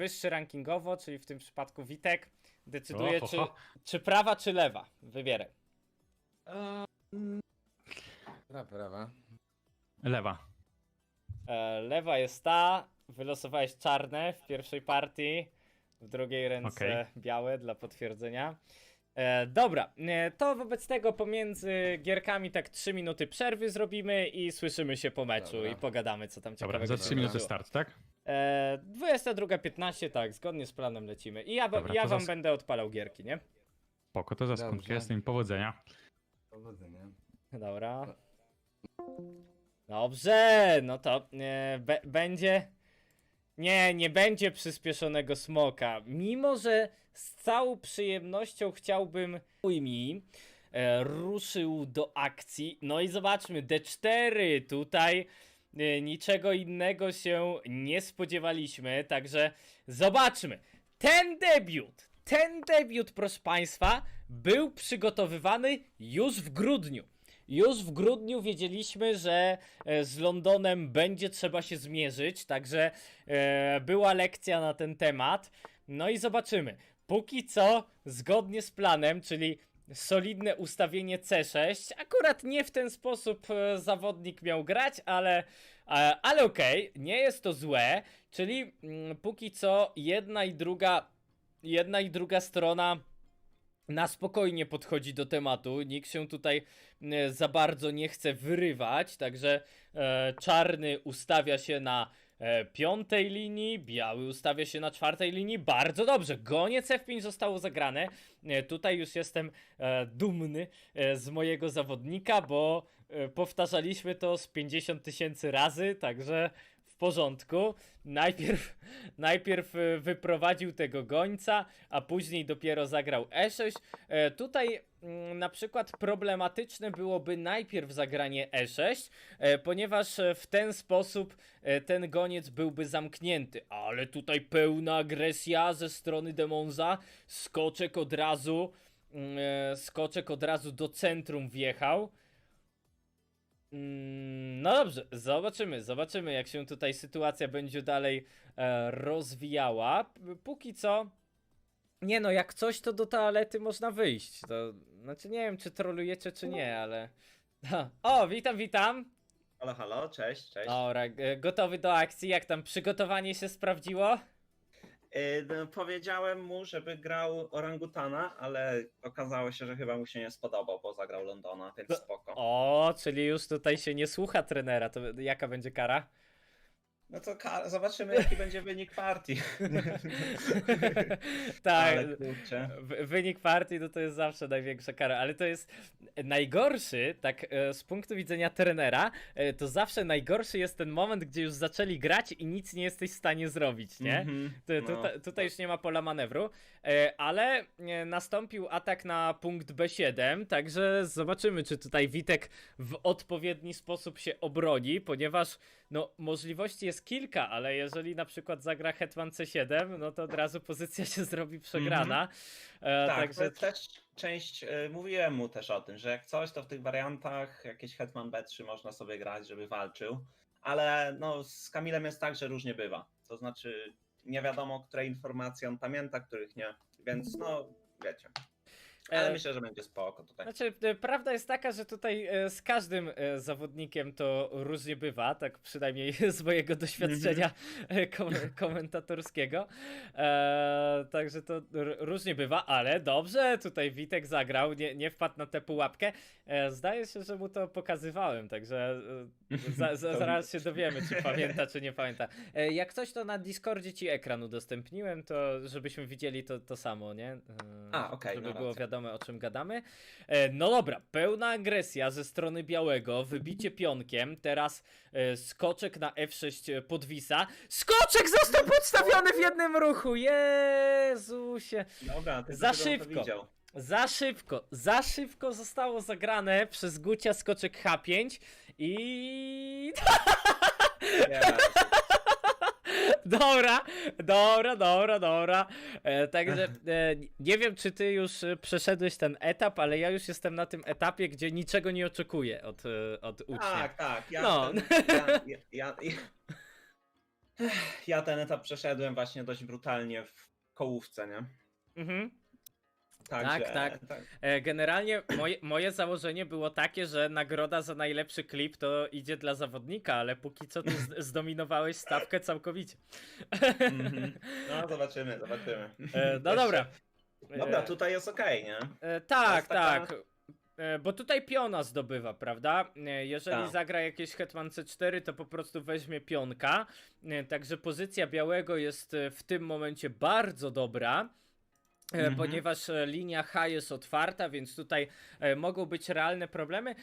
wyższy rankingowo, czyli w tym przypadku Witek, decyduje czy, czy prawa, czy lewa. Wybieraj. Prawa, prawa. Lewa. E, lewa jest ta, wylosowałeś czarne w pierwszej partii, w drugiej ręce białe dla potwierdzenia. E, dobra, e, to wobec tego pomiędzy gierkami tak 3 minuty przerwy zrobimy i słyszymy się po meczu Dobra. i pogadamy co tam Dobra, ciekawego za się 3 minuty wydarzyło. start, tak? E, 22.15, tak, zgodnie z planem lecimy. I ja, wa- Dobra, ja to wam zas- będę odpalał gierki, nie? Spoko, to za Dobrze. sekundkę jest im powodzenia. Powodzenia. Dobra. Dobrze, no to e, be, będzie. Nie, nie będzie przyspieszonego smoka. Mimo, że z całą przyjemnością chciałbym mi e, ruszył do akcji. No i zobaczmy, D4 tutaj. e, Niczego innego się nie spodziewaliśmy, także zobaczmy. Ten debiut, ten debiut, proszę Państwa, był przygotowywany już w grudniu. Już w grudniu wiedzieliśmy, że e, z Londonem będzie trzeba się zmierzyć, także e, była lekcja na ten temat. No i zobaczymy. Póki co, zgodnie z planem, czyli solidne ustawienie C6. Akurat nie w ten sposób e, zawodnik miał grać, ale, ale okej, nie jest to złe. Czyli mm, póki co jedna i druga, jedna i druga strona na spokojnie podchodzi do tematu. Nikt się tutaj e, za bardzo nie chce wyrywać, także e, czarny ustawia się na e, piątej linii, biały ustawia się na czwartej linii. Bardzo dobrze. Goniec F5 zostało zagrane. E, tutaj już jestem e, dumny e, z mojego zawodnika, bo e, powtarzaliśmy to z 50 tysięcy razy, także porządku. Najpierw, najpierw e, wyprowadził tego gońca, a później dopiero zagrał E6. E, tutaj mm, na przykład problematyczne byłoby najpierw zagranie E6, e, ponieważ w ten sposób ten goniec byłby zamknięty. Ale tutaj pełna agresja ze strony Demonza. Skoczek od razu. mm, Skoczek od razu do centrum wjechał. Mm, No dobrze, zobaczymy, zobaczymy jak się tutaj sytuacja będzie dalej e, rozwijała. Póki co, nie no, jak coś to do toalety można wyjść. To, znaczy nie wiem czy trolujecie czy nie, ale... O, witam, witam. Halo, halo, cześć, cześć. Dobra, gotowy do akcji, jak tam przygotowanie się sprawdziło? Powiedziałem mu, żeby grał orangutana, ale okazało się, że chyba mu się nie spodobał, bo zagrał Londona, więc No. spoko. O, czyli już tutaj się nie słucha trenera, to jaka będzie kara? No to zobaczymy, jaki będzie wynik partii. tak, Wynik partii no to jest zawsze największa kara, ale to jest najgorszy, tak e, z punktu widzenia trenera, e, to zawsze najgorszy jest ten moment, gdzie już zaczęli grać i nic nie jesteś w stanie zrobić, nie? Mhm, Tu, no. tutaj, tutaj już nie ma pola manewru, e, ale nastąpił atak na punkt B7, także zobaczymy, czy tutaj Witek w odpowiedni sposób się obroni, ponieważ no, możliwości jest kilka, ale jeżeli na przykład zagra Hetman C7, no to od razu pozycja się zrobi przegrana. E, Tak, także też część, y, mówiłem mu też o tym, że jak coś, to w tych wariantach jakieś Hetman B3 można sobie grać, żeby walczył, ale no z Kamilem jest tak, że różnie bywa. To znaczy nie wiadomo, które informacje on pamięta, których nie, więc no wiecie. Ale E, myślę, że będzie spoko tutaj. Znaczy, e, prawda jest taka, że tutaj e, z każdym zawodnikiem to różnie bywa, tak przynajmniej z mojego doświadczenia e, kom komentatorskiego. Także to różnie bywa, ale dobrze, tutaj Witek zagrał, nie, nie wpadł na tę pułapkę. Zdaje się, że mu to pokazywałem, także za, za, zaraz się dowiemy, czy pamięta, czy nie pamięta. Jak coś, to na Discordzie ci ekran udostępniłem, to żebyśmy widzieli to, to samo, nie? A, okej, Żeby no było racja. wiadomo, o czym gadamy. E, no dobra, pełna agresja ze strony białego, wybicie pionkiem, teraz e, skoczek na F6 podwisa. Skoczek został podstawiony w jednym ruchu! Jezusie! Dobra, ty Za to szybko. widział. Za szybko, za szybko zostało zagrane przez Gucia skoczek H5 i... Nie, Dobra, dobra, dobra, dobra. E, także e, nie wiem, czy ty już e, przeszedłeś ten etap, ale ja już jestem na tym etapie, gdzie niczego nie oczekuję od, e, od ucznia. tak, tak. Ja, No. ten, ja, ja, ja, Ja ten etap przeszedłem właśnie dość brutalnie w kołówce, nie? Mhm. Także, tak. E, Generalnie moje, moje założenie było takie, że nagroda za najlepszy klip to idzie dla zawodnika, ale póki co ty z- zdominowałeś stawkę całkowicie. Mhm. No zobaczymy, zobaczymy. E, No dobra. Dobra, E, tutaj jest okej, nie? E, tak, jest taka- tak. E, Bo tutaj piona zdobywa, prawda? E, Jeżeli Tak. zagra jakieś Hetman C4, to po prostu weźmie pionka. E, Także pozycja białego jest e, w tym momencie bardzo dobra. E, Mhm. Ponieważ e, linia H jest otwarta, więc tutaj e, mogą być realne problemy.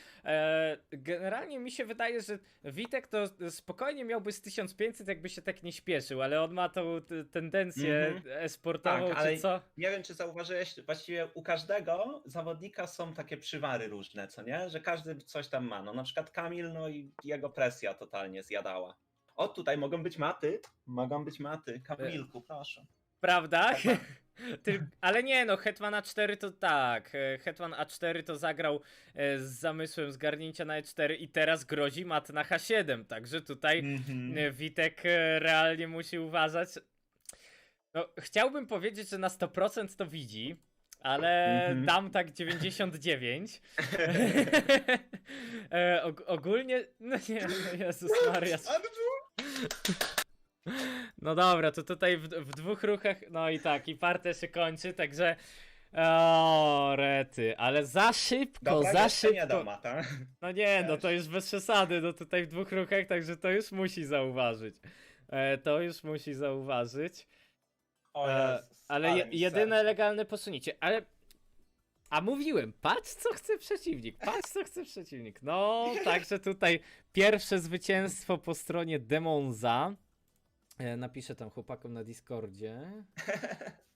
Generalnie mi się wydaje, że Witek to spokojnie miałby z 1500, jakby się tak nie śpieszył, ale on ma tą tendencję Mhm. esportową, Tak, ale- czy co? Nie wiem, czy zauważyłeś, właściwie u każdego zawodnika są takie przywary różne, co nie? Że każdy coś tam ma. No na przykład Kamil, no i jego presja totalnie zjadała. O, tutaj mogą być maty. Mogą być maty. Kamilku, proszę. Prawda? Tyl- ale nie no, Hetman A4 to tak. e, Hetman A4 to zagrał e, z zamysłem zgarnięcia na E4 i teraz grozi mat na H7, także tutaj Mhm. e, Witek realnie musi uważać. No, chciałbym powiedzieć, że na 100% to widzi, ale Mhm. dam tak 99. e, og- ogólnie, no nie, no Jezus Maria. No dobra, to tutaj w, w dwóch ruchach, no i tak, i partia się kończy, także o, rety, ale za szybko, Dobra, za jeszcze nie szybko. dał mata. No nie, no to już bez przesady, no tutaj w dwóch ruchach, także to już musi zauważyć. E, to już musi zauważyć. O E, Jezus, ale je, mi jedyne serce. legalne posunięcie, ale... A mówiłem, patrz co chce przeciwnik, patrz co chce przeciwnik. No, także tutaj pierwsze zwycięstwo po stronie Demonza. E, napiszę tam chłopakom na Discordzie.